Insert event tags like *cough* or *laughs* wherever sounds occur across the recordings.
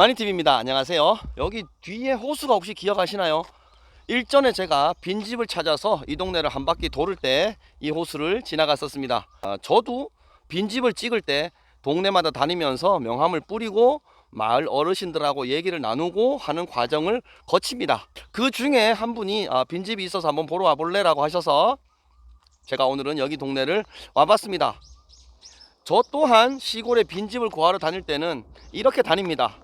마니TV입니다. 안녕하세요. 여기 뒤에 호수가 혹시 기억하시나요? 일전에 제가 빈집을 찾아서 이 동네를 한 바퀴 도를 때이 호수를 지나갔었습니다. 아, 저도 빈집을 찍을 때 동네마다 다니면서 명함을 뿌리고 마을 어르신들하고 얘기를 나누고 하는 과정을 거칩니다. 그 중에 한 분이 아, 빈집이 있어서 한번 보러 와볼래라고 하셔서 제가 오늘은 여기 동네를 와봤습니다. 저 또한 시골에 빈집을 구하러 다닐 때는 이렇게 다닙니다.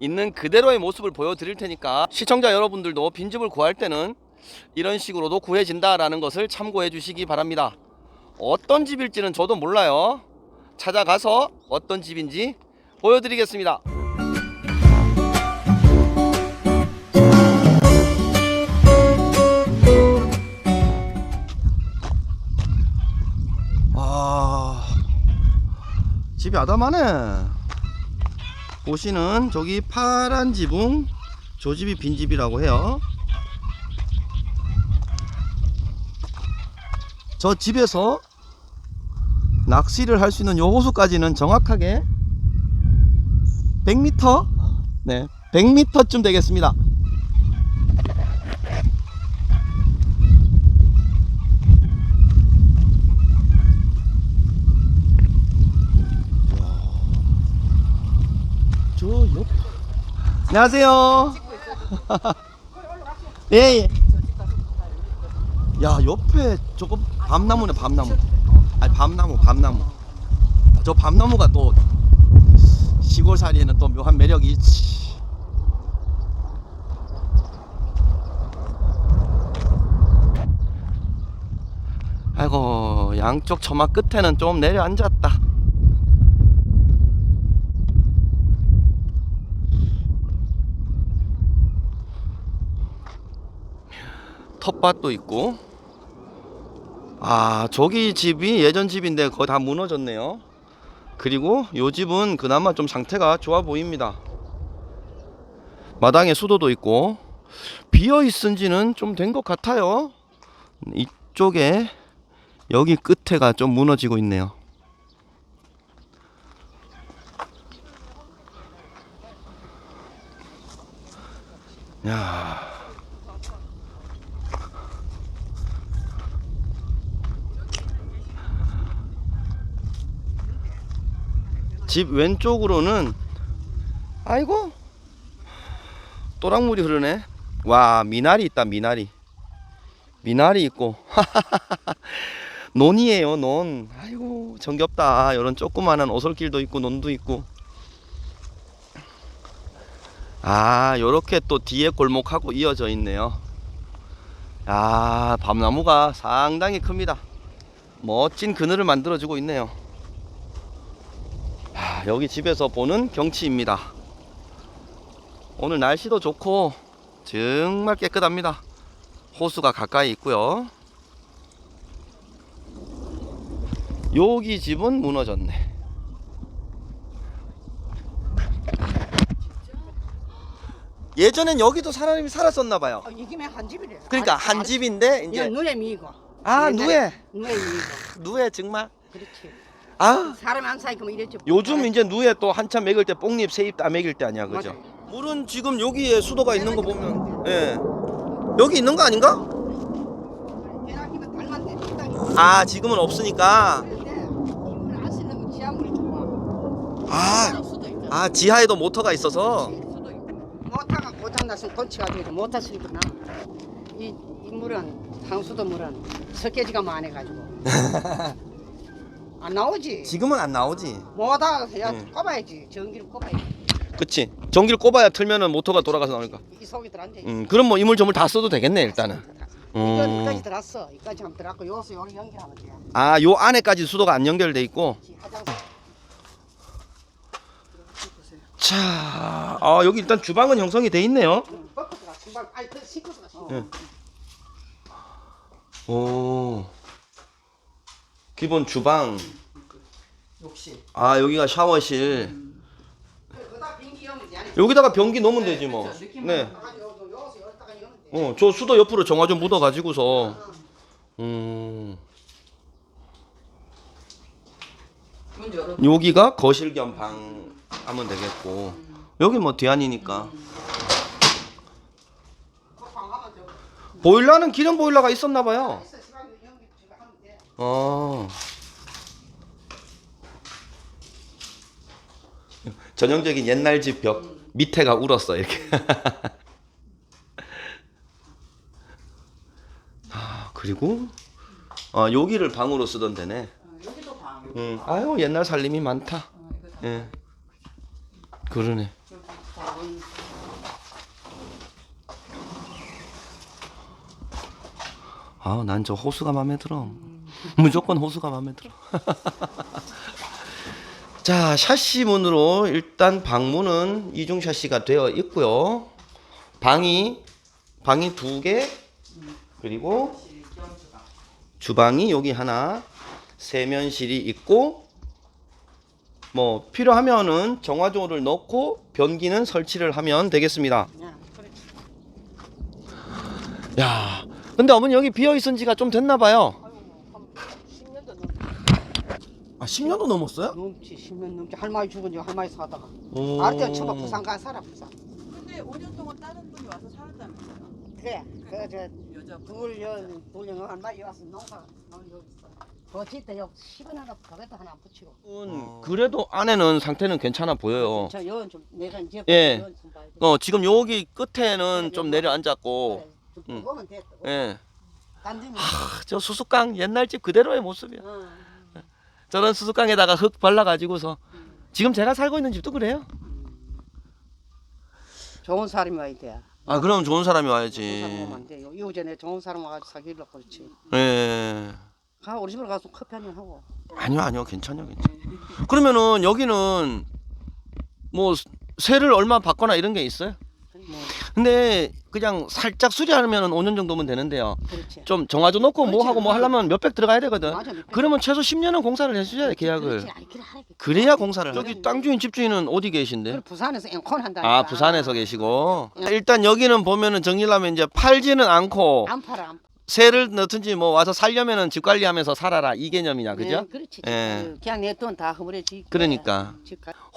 있는 그대로의 모습을 보여드릴 테니까 시청자 여러분들도 빈집을 구할 때는 이런 식으로도 구해진다라는 것을 참고해 주시기 바랍니다. 어떤 집일지는 저도 몰라요. 찾아가서 어떤 집인지 보여드리겠습니다. 아, 집이 아담하네. 보시는 저기 파란 지붕 저 집이 빈집이라고 해요. 저 집에서 낚시를 할 수 있는 요 호수까지는 정확하게 100m? 네, 100m쯤 되겠습니다. 저 옆. 안녕하세요. *laughs* 예, 예. 야, 옆에 저거 밤나무네, 밤나무. 아니, 밤나무, 밤나무. 저 밤나무가 또 시골 살이에는 또 묘한 매력이 있지. 아이고, 양쪽 처마 끝에는 좀 내려앉았다. 텃밭도 있고. 아 저기 집이 예전 집인데 거의 다 무너졌네요. 그리고 요 집은 그나마 좀 상태가 좋아 보입니다. 마당에 수도도 있고. 비어 있은지는 좀 된 것 같아요. 이쪽에 여기 끝에가 좀 무너지고 있네요. 야 집 왼쪽으로는 아이고 또랑물이 흐르네. 와 미나리 있다 미나리. 미나리 있고. *laughs* 논이에요 논. 아이고 정겹다. 이런 조그마한 오솔길도 있고 논도 있고. 아 요렇게 또 뒤에 골목하고 이어져 있네요. 아 밤나무가 상당히 큽니다. 멋진 그늘을 만들어 주고 있네요 아, 여기 집에서 보는 경치입니다. 오늘 날씨도 좋고 정말 깨끗합니다. 호수가 가까이 있고요. 여기 집은 무너졌네. 예전엔 여기도 사람이 살았었나 봐요. 어, 이게 한 집이래. 그러니까 아, 한 아, 집인데 이거 이제 눈에 미고. 아 누에 눈에 미고. 누에 정말 그렇지. 아 사람이 안 사니까 이랬죠. 요즘 이제 누에 또 한참 먹일 때 뽕잎 새잎 다 먹일 때 아니야 그죠? 맞아요. 물은 지금 여기에 수도가 있는 거 보면 예 여기 있는 거 아닌가? 닮았네. 아 지금은 없으니까 근데 이물 안 쓰려면 지하물이 좋아. 아, 수도 있잖아. 아 지하에도 모터가 있어서 수도 있고. 모타가 고장 났으면 고쳐가지고 모타 쓰니까 나. 이, 이 물은 상수도 물은 석회지가 많아가지고. *laughs* 안 나오지. 지금은 안 나오지 모다 해야 응. 꼽아야지. 전기를 꼽아야지. 그치 전기를 꼽아야 틀면은 모터가 돌아가서 나오니까 이 속에 들어앉아. 음 그럼 뭐 이물저물 다 써도 되겠네 일단은 음. 들었어. 이까지 한번 들었고 요수 여기 연결하면 돼. 아 요 안에까지 수도가 안 연결돼 있고 화장실. 자 아, 여기 일단 주방은 형성이 돼 있네요 신발 아니 그 싱크스가 신발. 예. 오 기본 주방 욕실. 아 여기가 샤워실 빙기. 아니 여기다가 변기 넣으면 되지 뭐. 그렇죠. 느낌만 네. 여기다가 돼. 어, 저 수도 옆으로 정화 좀 묻어 가지고서 음. 여기가 거실 겸 방 하면 되겠고 여기 뭐 뒤안이니까. 보일러는 기름 보일러가 있었나 봐요. 어. 전형적인 옛날 집 벽 밑에가 울었어 이렇게. *laughs* 아 그리고 아 여기를 방으로 쓰던 데네. 여기도 방. 응. 아유 옛날 살림이 많다. 예. 그러네. 아, 난 저 호수가 마음에 들어. *laughs* 무조건 호수가 마음에 들어. *laughs* 자, 샤시 문으로 일단 방문은 이중 샤시가 되어 있고요. 방이 방이 두 개, 그리고 주방이 여기 하나, 세면실이 있고 뭐 필요하면은 정화조를 넣고 변기는 설치를 하면 되겠습니다. 야, 근데 어머니 여기 비어 있은 지가 좀 됐나 봐요. 아이고, 한 10년도 넘, 아, 10년도 넘었어요? 넘지 10년 넘지 할머니 죽은 지 할머니 사다가 오. 알때 처음 부산 가 살아 부산 근데 5년 동안 다른 분이 와서 살았다면서요? 그래 그저 여자분. 둘년 할머니 와서 농사 농 여기 있어 거칠 때 여기 10원 하나 바게트 하나 붙이고 음, 그래도 안에는 상태는 괜찮아 보여요. 저 여원 좀 내가 이제 예. 여원 좀 봐야 돼. 어, 지금 여기 끝에는 좀 내려앉았고, 그래, 좀 음. 보면 됐다 예. 딴 데는 아, 저 수수깡 옛날 집 그대로의 모습이야. 어. 저런 수수깡에다가 흙 발라가지고서 지금 제가 살고 있는 집도 그래요. 좋은 사람이 와야 돼 아, 그럼 좋은 사람이 좋은 사람 와야지. 오면 안 돼. 이후전에 좋은 사람 와가지고 사귀려고 그렇지. 예. 가 우리 집으로 가서 커피 한잔 하고. 아니요, 아니요, 괜찮요, 괜찮. 그러면은 여기는 뭐 세를 얼마 받거나 이런 게 있어요? 뭐 근데 그냥 살짝 수리하면 5년 정도면 되는데요. 그렇지. 좀 정화조 넣고 뭐 그렇지. 하고 뭐 하려면 몇백 들어가야 되거든. 맞아. 밑에. 그러면 최소 10년은 공사를 해줘야 돼 계약을. 그렇지. 그래 하라. 그래야 공사를. 그래. 여기 땅 주인 집 주인은 어디 계신데? 부산에서 앵콘 한다. 아 부산에서 계시고 응. 일단 여기는 보면은 정리하면 이제 팔지는 않고 안 팔아. 안 팔아. 새를 넣든지 뭐 와서 살려면은 집 관리하면서 살아라 이 개념이냐 그죠? 네, 그렇지. 예. 그냥 내 돈 다 허물어지. 그러니까.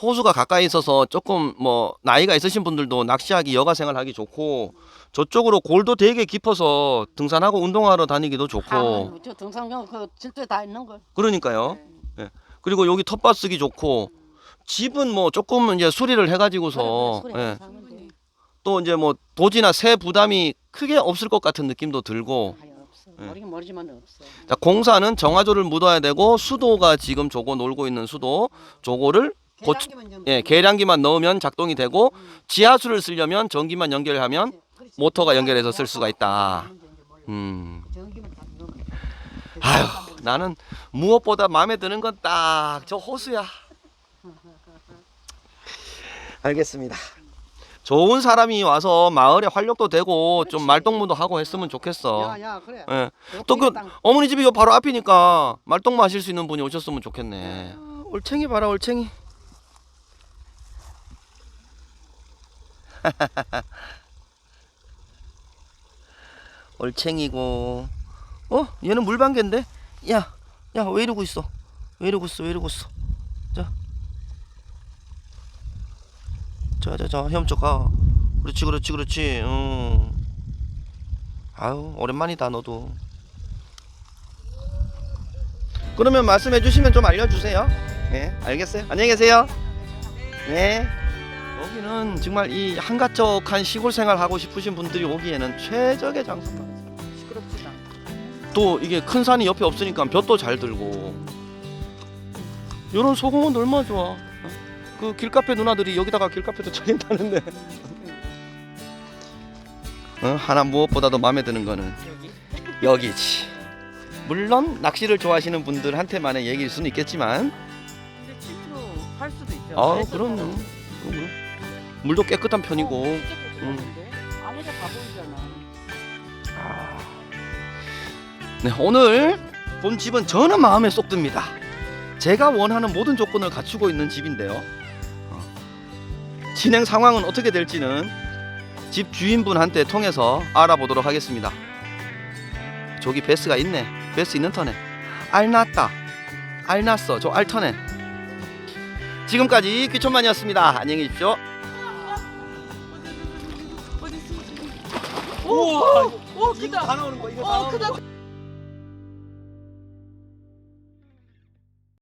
호수가 가까이 있어서 조금 뭐 나이가 있으신 분들도 낚시하기 여가 생활하기 좋고 저쪽으로 골도 되게 깊어서 등산하고 운동하러 다니기도 좋고 아, 저 등산경 그 질도 다 있는 걸. 그러니까요. 예. 그리고 여기 텃밭 쓰기 좋고 집은 뭐 조금 이제 수리를 해가지고서 그래, 그래, 예. 소리 하면 돼. 또 이제 뭐 도지나 새 부담이 크게 없을 것 같은 느낌도 들고 없어. 예. 모르긴 모르지만 없어. 자, 공사는 정화조를 묻어야 되고 수도가 지금 저거 놀고 있는 수도 저거를 고추- 계량기만 좀- 예, 계량기만 넣으면 작동이 되고 지하수를 쓰려면 전기만 연결하면 그렇지. 모터가 연결해서 쓸 수가 있다. 몰라. 음. 전기만 다 넣으면 돼. 아유, 나는 무엇보다 마음에 드는 건 딱 저 호수야. *laughs* 알겠습니다. 좋은 사람이 와서 마을에 활력도 되고 좀 말동무도 하고 했으면 좋겠어. 야, 야, 그래. 예. 또그 땅. 어머니 집이 요 바로 앞이니까 말동무 하실 수 있는 분이 오셨으면 좋겠네. 아, 올챙이 봐라 올챙이. *laughs* 올챙이고. 어? 얘는 물방개인데? 야, 야, 왜 이러고 있어? 왜 이러고 있어? 왜 이러고 있어? 자, 자, 자, 헤엄쳐 가. 그렇지, 그렇지, 그렇지. 응. 아유, 오랜만이다 너도. 그러면 말씀해 주시면 좀 알려주세요. 네, 알겠어요. 안녕히 계세요. 네. 여기는 정말 이 한가적한 시골 생활 하고 싶으신 분들이 오기에는 최적의 장소다. 시끄럽지도 않아. 또 이게 큰 산이 옆에 없으니까 볕도 잘 들고. 이런 소공은 얼마나 좋아. 어? 그 길카페 누나들이 여기다가 길카페도 차린다는데. 어, 하나 무엇보다도 마음에 드는 거는 여기지. 물론 낚시를 좋아하시는 분들한테만의 얘기일 수는 있겠지만, 근데 집으로 할 수도 있죠. 아 그래서 그럼요. 뭐- 그럼요. 물도 깨끗한 편이고. 어, 진짜 깨끗한데? 안에가 다 보이잖아. 아. 네, 오늘 본 집은 저는 마음에 쏙 듭니다. 제가 원하는 모든 조건을 갖추고 있는 집인데요. 진행 상황은 어떻게 될지는 집 주인분한테 통해서 알아보도록 하겠습니다. 저기 베스가 있네. 베스 있는 턴에 알 났다. 알 났어. 저 알 턴에 지금까지 귀천만이었습니다. 안녕히 계십시오. 우와, 오, 어, 크다. 다 나오는 거 이거 어, 다 나오는 거.